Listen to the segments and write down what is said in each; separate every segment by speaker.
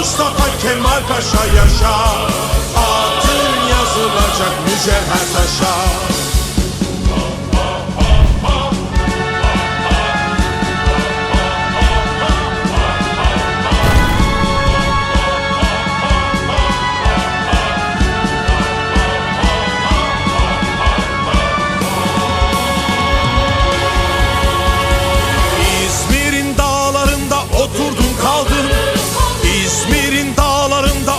Speaker 1: Mustafa Kemal Paşa yaşa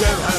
Speaker 1: Adın